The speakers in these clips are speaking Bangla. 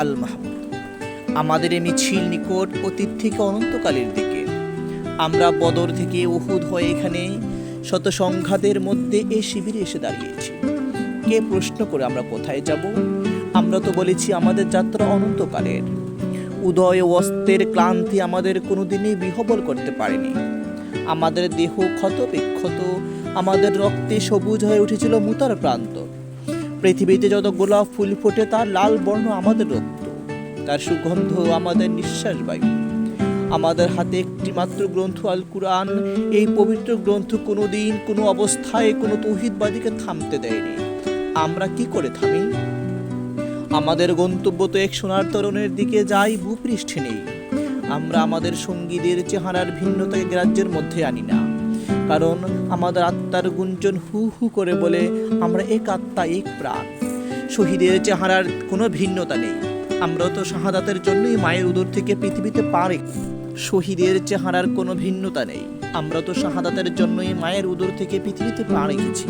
আল মাহমুদ আমাদের এই মিছিল নিকট অতীত থেকে অনন্তকালের দিকে। আমরা বদর থেকে উহুদ হয়ে এখানে শত সংঘাতের মধ্যে এই শিবিরে এসে দাঁড়িয়েছি। কে প্রশ্ন করে আমরা কোথায় যাব? আমরা তো বলেছি আমাদের যাত্রা অনন্তকালের। উদয় অস্তের ক্লান্তি আমাদের কোনোদিনই বিহবল করতে পারেনি। আমাদের দেহ ক্ষত বিক্ষত আমাদের রক্তে সবুজ হয়ে উঠেছিল মুতার প্রান্ত। পৃথিবীতে যত গোলাপ ফুল ফোটে, তার লাল বর্ণ আমাদের রক্ত। তার সুগন্ধ আমাদের নিঃশ্বাস বায়ু। আমাদের হাতে একটি মাত্র গ্রন্থ আল কুরআন। এই পবিত্র গ্রন্থ কোনো দিন কোনো অবস্থায় কোনো তৌহিদবাদীকে থামতে দেয়নি। আমরা কি করে থামি? আমাদের গন্তব্য তো এক সোনার তরণের দিকে যাই ভূপৃষ্ঠে নেই। আমরা আমাদের সঙ্গীদের চেহারার ভিন্নতাকে গ্রাহ্যের মধ্যে আনি না। কারণ আমাদের আত্মার গুঞ্জন হু হু করে বলে আমরা এক আত্মা, এক প্রাণ। শহীদের চেহারার কোনো ভিন্নতা নেই। আমরা তো শাহাদাতের জন্যই মায়ের উদর থেকে পৃথিবীতে পা রেখে শহীদের চেহারার কোনো ভিন্নতা নেই। আমরা তো শাহাদাতের জন্যই মায়ের উদর থেকে পৃথিবীতে পা রেখেছি।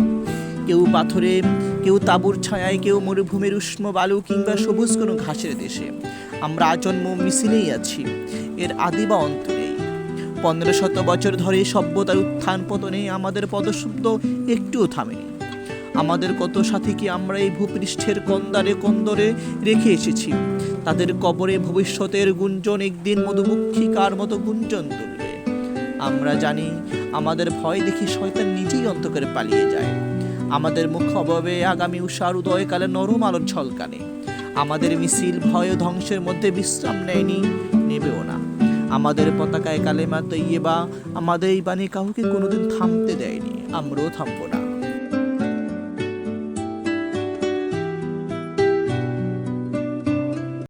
কেউ পাথরে, কেউ তাঁবুর ছায়ায়, কেউ মরুভূমির উষ্ণ বালু কিংবা সবুজ কোনো ঘাসের দেশে। আমরা আজন্ম মিছিলেই আছি। এর আদি বা অন্ত নেই পনেরো শত বছর ধরে সভ্যতার উত্থান পতনে আমাদের পদশব্দ একটুও থামেনি। আমাদের কত সাথীকে আমরা এই ভূপৃষ্ঠের কন্দারে কন্দরে রেখে এসেছি? তাদের কবরে ভবিষ্যতের গুঞ্জন একদিন মধুমুক্ষিকার মতো গুঞ্জন তুলবে। আমরা জানি আমাদের ভয় দেখি শয়তান নিজেই অন্তকারে পালিয়ে যায়। আমাদের মুখ অভাবে আগামী উষার উদয়কালে নরম আলোর ঝলকানে আমাদের মিছিল ভয় ধ্বংসের মধ্যে বিশ্রাম নেয়নি, নেবেও না। আমাদের পতাকায় কালেমা বা আমাদের এই বাণী কাউকে কোনোদিন থামতে দেয়নি। আমরাও থামবো না।